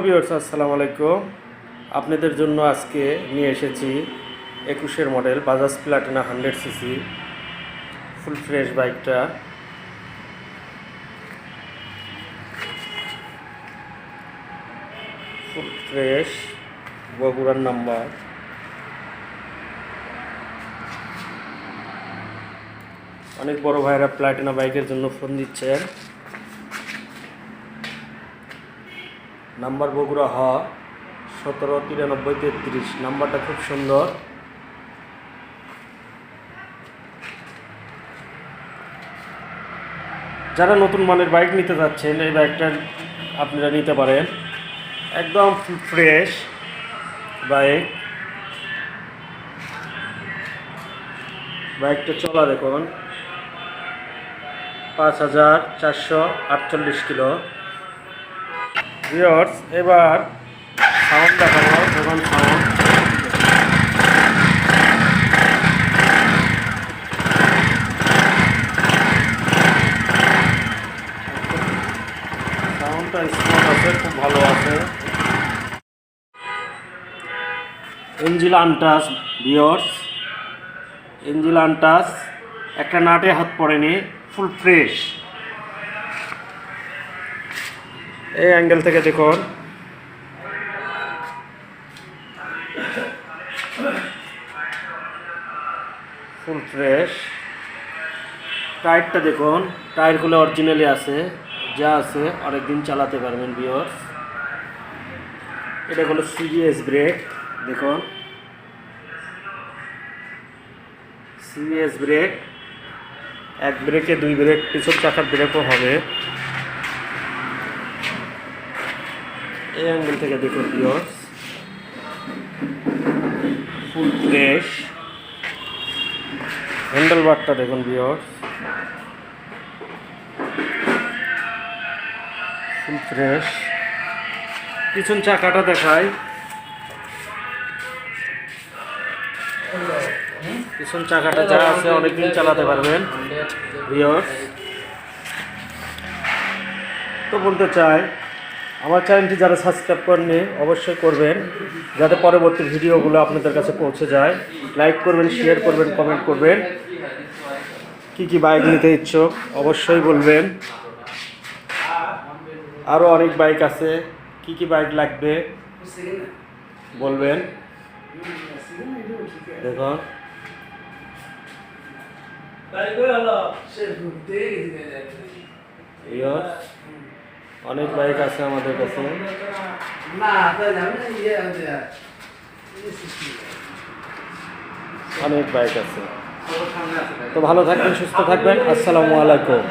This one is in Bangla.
ভিউয়ার্স আসসালামু আলাইকুম। আপনাদের জন্য আজকে নিয়ে এসেছি একুশের model Bajaj Platina hundred CC full fresh বাইকটা ফুল ফ্রেশ বগুড়ার নাম্বার অনেক বড় ভাইরা প্লাটিনা বাইকের জন্য ফোন দিচ্ছেন। নাম্বার বগুড়া হ, সতেরো, তিরানব্বই, তেত্রিশ। নাম্বারটা খুব সুন্দর। যারা নতুন মানের বাইক নিতে যাচ্ছেন, এই বাইকটা আপনারা নিতে পারেন। একদম ফ্রেশ বাইক। বাইকটা চলা দেখুন। পাঁচ হাজার চারশো আটচল্লিশ কিলো। ভিওর্স এবার সাউন্ড দেখাবো, এখন সাউন্ড সাউন্ডটা স্মার্ট আছে, খুব ভালো আছে। এঞ্জিল আনটাস ভিওর্স এঞ্জিল আনটাস একটা নাটে হাত পড়েনি ফুল ফ্রেশ এই অ্যাঙ্গেল থেকে দেখুন। ফুল ফ্রেশ টায়ারটা দেখুন টায়ারগুলো অরিজিনালি আছে, যা আছে অনেক দিন চালাতে পারবেন বিয়র্স এটা হলো সিবিএস ব্রেক দেখুন। সিবিএস ব্রেক এক ব্রেকে দুই ব্রেক পিছন চাকার ব্রেকও হবে। এই অ্যাঙ্গেল থেকে দেখুন ভিওর্স ফুল ফ্রেশ হ্যান্ডেল বারটা দেখুন ভিওর্স ফুল ফ্রেশ পিছন চাকাটা দেখায় পিছন চাকাটা যা আছে, অনেকদিন চালাতে পারবেন। ভিওর্স তো বলতে চাই আমার চ্যানেলটি যারা সাবস্ক্রাইব করেননি অবশ্যই করবেন যাতে পরবর্তী ভিডিওগুলো আপনাদের কাছে পৌঁছে যায়। লাইক করবেন শেয়ার করবেন কমেন্ট করবেন। কি কি বাইক নিতে ইচ্ছুক অবশ্যই বলবেন। আরও অনেক বাইক আছে। কি কি বাইক লাগবে? বলবেন। দেখুন। ভিউয়ার্স, অনেক বাইক আছে আমাদের কাছে। অনেক বাইক আছে তো ভালো থাকবেন সুস্থ থাকবেন। আসসালামু আলাইকুম।